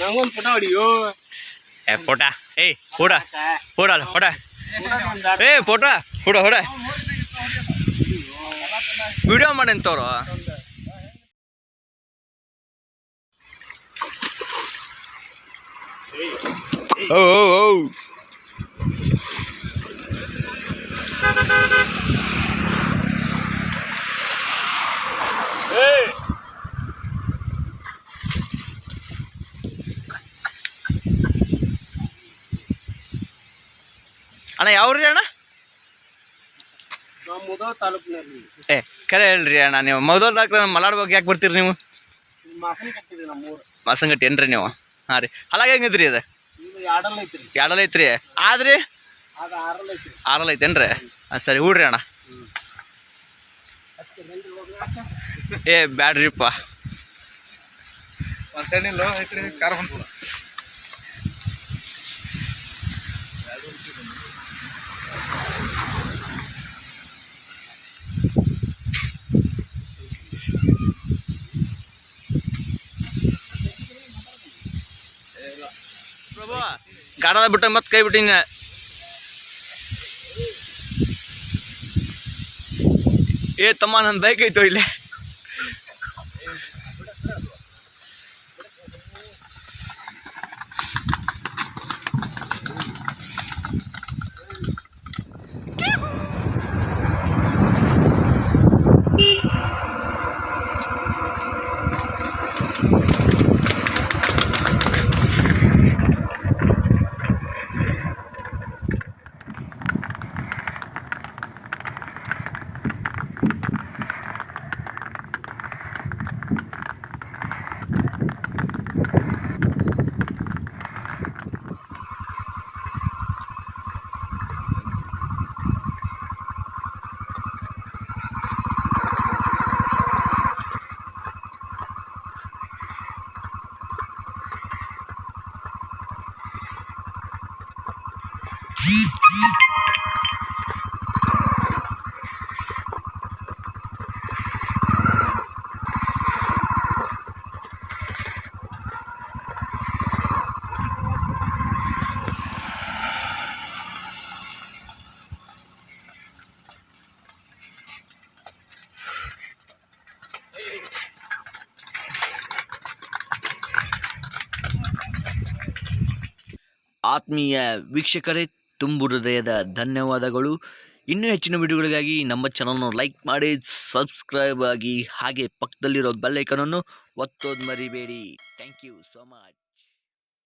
ನಂಗೊಂದು ಫೋಟೋ ಹೊಡಿಯೋ? ಏ ಫೋಟ ಏಯ್ ಫೋಟ ಫೋಟ ಅಲ್ಲ ಏ ಫೋಟ ಫೋಟ ಹೊಡ ವಿಡಿಯೋ ಓ ಓ ಓ. ಅಣ್ಣ ಯಾವ್ರಿ ಅಣ್ಣ? ನಾವು ಮುದೋ ತಾಲೂಕಿನಲ್ಲಿ. ಏ ಕರೆ ಹೇಳ್ರಿ ಅಣ್ಣ ನೀವು ಮೊದಲ ಮಲಾಡ್ ಬಗ್ಗೆ ಯಾಕೆ ಬರ್ತೀರಿ ನೀವು? ಮಾಸನ್ ಕಟ್ಟಿದ್ರಿ ನಮ್ಮೂರು ಮಸಂಗಟ್ಟಿ ಏನ್ರಿ ನೀವು? ಹಾಂ ರೀ. ಹಲಾಗ ಹೆಂಗಿದ್ರಿ ಅದು? ಇದು ಐತ್ರಿ. ಎರಡಲ್ಲ ಐತ್ರಿ? ಆದ್ರಿ? ಅದು ಆರಲ್ಲ ಐತ್ರಿ. ಆರಲ್ಲ ಐತೇನ್ರಿ ಹಾಂ ಸರಿ ಹೂಡ್ರಿ ಅಣ್ಣ. ಏ ಬ್ಯಾಡ್ರಿಪ್ಪ. ಒಂದು ಸೈಡ್ ಇಲ್ಲ ಐತ್ರಿ ಕಾರ್ ಬಂತು ಗಾಡದ ಬಿಟ್ಟ ಮತ್ತೆ ಕೈ ಬಿಟ್ಟಿನ ಏ ತಮ್ಮ ನನ್ನ ಬೈಕ್ ಐತೋ ಇಲ್ಲೇ? ಆತ್ಮೀಯ ವೀಕ್ಷಕರೇ ತುಂಬು ಹೃದಯದ ಧನ್ಯವಾದಗಳು. ಇನ್ನೂ ಹೆಚ್ಚಿನ ವಿಡಿಯೋಗಳಿಗಾಗಿ ನಮ್ಮ ಚಾನಲ್ನ ಲೈಕ್ ಮಾಡಿ ಸಬ್ಸ್ಕ್ರೈಬ್ ಆಗಿ ಹಾಗೆ ಪಕ್ಕದಲ್ಲಿರೋ ಬೆಲ್ಲೈಕನನ್ನು ಒತ್ತೋದು ಮರಿಬೇಡಿ. Thank you so much